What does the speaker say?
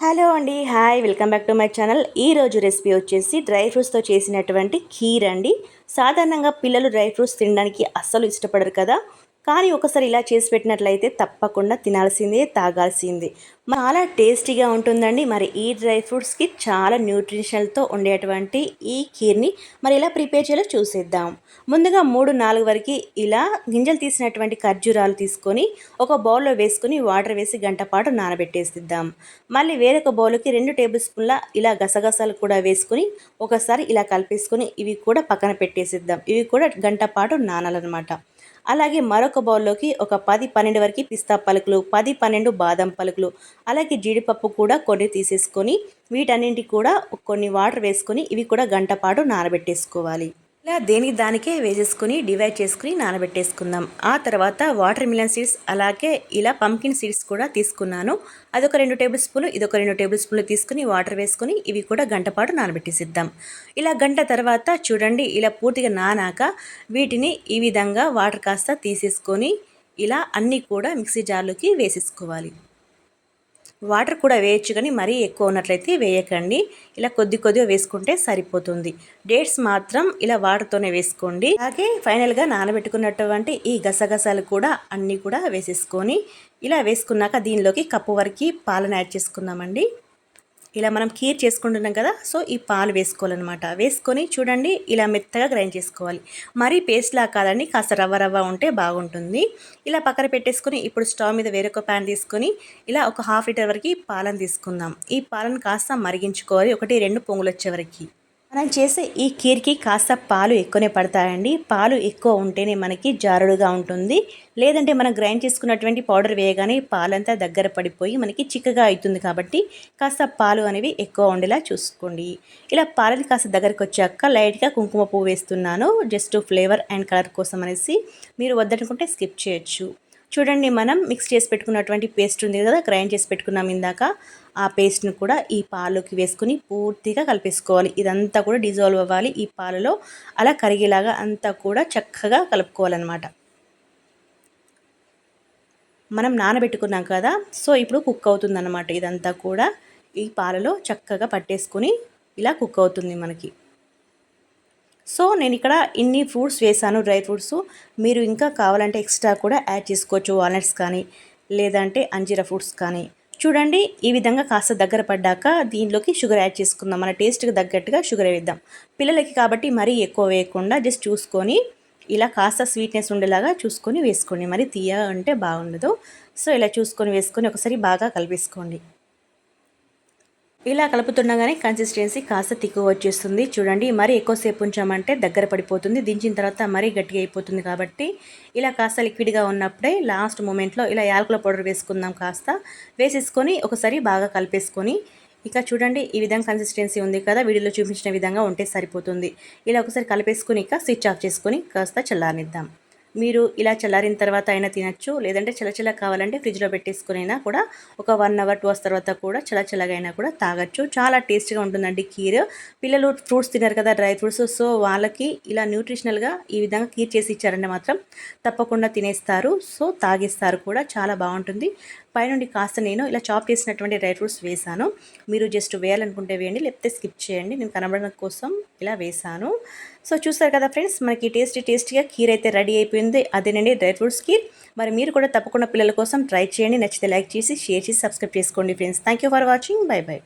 Hello అండి hi welcome back to my channel. ఈ రోజు రెసిపీ వచ్చేసి డ్రై ఫ్రూట్స్తో చేసినటువంటి ఖీర్ అండి సాధారణంగా పిల్లలు డ్రై ఫ్రూట్స్ తినడానికి అస్సలు ఇష్టపడరు కదా. కానీ ఒకసారి ఇలా చేసి పెట్టినట్లయితే తప్పకుండా తినాల్సిందే తాగాల్సిందే. చాలా టేస్టీగా ఉంటుందండి. మరి ఈ డ్రై ఫ్రూట్స్కి చాలా న్యూట్రిషనల్తో ఉండేటువంటి ఈ కీర్ని మరి ఎలా ప్రిపేర్ చేయాలో చూసేద్దాం. ముందుగా మూడు నాలుగు వరకు ఇలా గింజలు తీసినటువంటి ఖర్జూరాలు తీసుకొని ఒక బౌల్లో వేసుకొని వాటర్ వేసి గంట పాటు నానబెట్టేసిద్దాం. మళ్ళీ వేరొక బౌల్కి రెండు టేబుల్ స్పూన్ల ఇలా గసగసాలు కూడా వేసుకొని ఒకసారి ఇలా కలిపేసుకొని ఇవి కూడా పక్కన పెట్టేసిద్దాం. ఇవి కూడా గంట పాటు నానాలన్నమాట. అలాగే మరొక బౌల్లోకి ఒక పది పన్నెండు వరకు పిస్తా పలుకులు పది పన్నెండు బాదం పలుకులు అలాగే జీడిపప్పు కూడా కొన్ని తీసేసుకొని వీటన్నింటి కూడా కొన్ని వాటర్ వేసుకొని ఇవి కూడా గంట పాటు నానబెట్టేసుకోవాలి. దేనికి దానికే వేసేసుకుని డివైడ్ చేసుకుని నానబెట్టేసుకుందాం. ఆ తర్వాత వాటర్ మిలన్ సీడ్స్ అలాగే ఇలా పంకిన్ సీడ్స్ కూడా తీసుకున్నాను. అదొక రెండు టేబుల్ స్పూన్లు ఇదొక రెండు టేబుల్ స్పూన్లు తీసుకుని వాటర్ వేసుకుని ఇవి కూడా గంట పాటు నానబెట్టేసిద్దాం. ఇలా గంట తర్వాత చూడండి ఇలా పూర్తిగా నానాక వీటిని ఈ విధంగా వాటర్ కాస్త తీసేసుకొని ఇలా అన్నీ కూడా మిక్సీ జార్లోకి వేసేసుకోవాలి. వాటర్ కూడా వేయచ్చు కానీ మరీ ఎక్కువ ఉన్నట్లయితే వేయకండి. ఇలా కొద్ది కొద్దిగా వేసుకుంటే సరిపోతుంది. డేట్స్ మాత్రం ఇలా వాటర్తోనే వేసుకోండి. అలాగే ఫైనల్గా నానబెట్టుకున్నటువంటి ఈ గసగసాలు కూడా అన్నీ కూడా వేసేసుకొని ఇలా వేసుకున్నాక దీనిలోకి కప్పు వరకు పాలను యాడ్ చేసుకుందామండి. ఇలా మనం కీర్ చేసుకుంటున్నాం కదా సో ఈ పాలు వేసుకోవాలన్నమాట. వేసుకొని చూడండి ఇలా మెత్తగా గ్రైండ్ చేసుకోవాలి. మరీ పేస్ట్లా కాదండి కాస్త రవ్వ రవ్వ ఉంటే బాగుంటుంది. ఇలా పక్కన పెట్టేసుకొని ఇప్పుడు స్టవ్ మీద వేరొక ప్యాన్ తీసుకొని ఇలా ఒక హాఫ్ లీటర్ వరకు పాలను తీసుకుందాం. ఈ పాలను కాస్త మరిగించుకోవాలి ఒకటి రెండు పొంగులు వచ్చే వరకు. మనం చేసే ఈ కీర్కి కాస్త పాలు ఎక్కువనే పడతాయండి. పాలు ఎక్కువ ఉంటేనే మనకి జారుడుగా ఉంటుంది. లేదంటే మనం గ్రైండ్ చేసుకున్నటువంటి పౌడర్ వేయగానే పాలంతా దగ్గర పడిపోయి మనకి చిక్కగా అవుతుంది కాబట్టి కాస్త పాలు అనేవి ఎక్కువ ఉండేలా చూసుకోండి. ఇలా పాలని కాస్త దగ్గరకు వచ్చాక లైట్గా కుంకుమ పువ్వు వేస్తున్నాను. జస్ట్ ఫ్లేవర్ అండ్ కలర్ కోసం అనేసి మీరు వద్దనుకుంటే స్కిప్ చేయొచ్చు. చూడండి మనం మిక్స్ చేసి పెట్టుకున్నటువంటి పేస్ట్ ఉంది కదా గ్రైండ్ చేసి పెట్టుకున్నాం ఇందాక. ఆ పేస్ట్ని కూడా ఈ పాలుకి వేసుకుని పూర్తిగా కలిపేసుకోవాలి. ఇదంతా కూడా డిజాల్వ్ అవ్వాలి. ఈ పాలలో అలా కరిగేలాగా అంతా కూడా చక్కగా కలుపుకోవాలన్నమాట. మనం నానబెట్టుకున్నాం కదా సో ఇప్పుడు కుక్ అవుతుందన్నమాట ఇదంతా కూడా. ఈ పాలలో చక్కగా పట్టేసుకొని ఇలా కుక్ అవుతుంది మనకి. సో నేను ఇక్కడ ఇన్ని ఫ్రూట్స్ వేసాను డ్రై ఫ్రూట్స్. మీరు ఇంకా కావాలంటే ఎక్స్ట్రా కూడా యాడ్ చేసుకోవచ్చు. వాల్నట్స్ కానీ లేదంటే అంజీరా ఫ్రూట్స్ కానీ. చూడండి ఈ విధంగా కాస్త దగ్గర పడ్డాక దీనిలోకి షుగర్ యాడ్ చేసుకుందాం. మన టేస్ట్కి తగ్గట్టుగా షుగర్ వేద్దాం. పిల్లలకి కాబట్టి మరీ ఎక్కువ వేయకుండా జస్ట్ చూసుకొని ఇలా కాస్త స్వీట్నెస్ ఉండేలాగా చూసుకొని వేసుకోండి. మరి తీయ అంటే బాగుండదు. సో ఇలా చూసుకొని వేసుకొని ఒకసారి బాగా కలిపేసుకోండి. ఇలా కలుపుతుండగానే కన్సిస్టెన్సీ కాస్త తిక్కువ వచ్చేస్తుంది. చూడండి మరీ ఎక్కువసేపు ఉంచామంటే దగ్గర పడిపోతుంది. దించిన తర్వాత మరీ గట్టిగా అయిపోతుంది కాబట్టి ఇలా కాస్త లిక్విడ్గా ఉన్నప్పుడే లాస్ట్ మూమెంట్లో ఇలా యాలకుల పౌడర్ వేసుకుందాం కాస్త. వేసేసుకొని ఒకసారి బాగా కలిపేసుకొని ఇక చూడండి ఈ విధంగా కన్సిస్టెన్సీ ఉంది కదా వీడియోలో చూపించిన విధంగా ఉంటే సరిపోతుంది. ఇలా ఒకసారి కలిపేసుకొని ఇక స్విచ్ ఆఫ్ చేసుకొని కాస్త చల్లారనిద్దాం. మీరు ఇలా చల్లారిన తర్వాత అయినా తినచ్చు లేదంటే చలచల కావాలంటే ఫ్రిడ్జ్లో పెట్టేసుకునైనా కూడా ఒక వన్ అవర్ టూ అవర్స్ తర్వాత కూడా చలచలగైనా అయినా కూడా తాగొచ్చు. చాలా టేస్ట్గా ఉంటుందండి కీర్. పిల్లలు ఫ్రూట్స్ తినరు కదా డ్రై ఫ్రూట్స్ సో వాళ్ళకి ఇలా న్యూట్రిషనల్గా ఈ విధంగా కీర్ చేసి ఇచ్చారంటే మాత్రం తప్పకుండా తినేస్తారు. సో తాగేస్తారు కూడా చాలా బాగుంటుంది. పైనుండి కాస్త నేను ఇలా చాప్ చేసినటువంటి డ్రై ఫ్రూట్స్ వేసాను. మీరు జస్ట్ వేయాలనుకుంటే వేయండి లేకపోతే స్కిప్ చేయండి. నేను కనబడడం కోసం ఇలా వేసాను. సో చూస్తారు కదా ఫ్రెండ్స్ మనకి టేస్టీ టేస్టీగా కీర్ అయితే రెడీ అయిపోయింది. అదేనండి డ్రై ఫ్రూట్స్ కీర్. మరి మీరు కూడా తప్పకుండా పిల్లల కోసం ట్రై చేయండి. నచ్చితే లైక్ చేసి షేర్ చేసి సబ్స్క్రైబ్ చేసుకోండి friends. Thank for watching. Bye bye.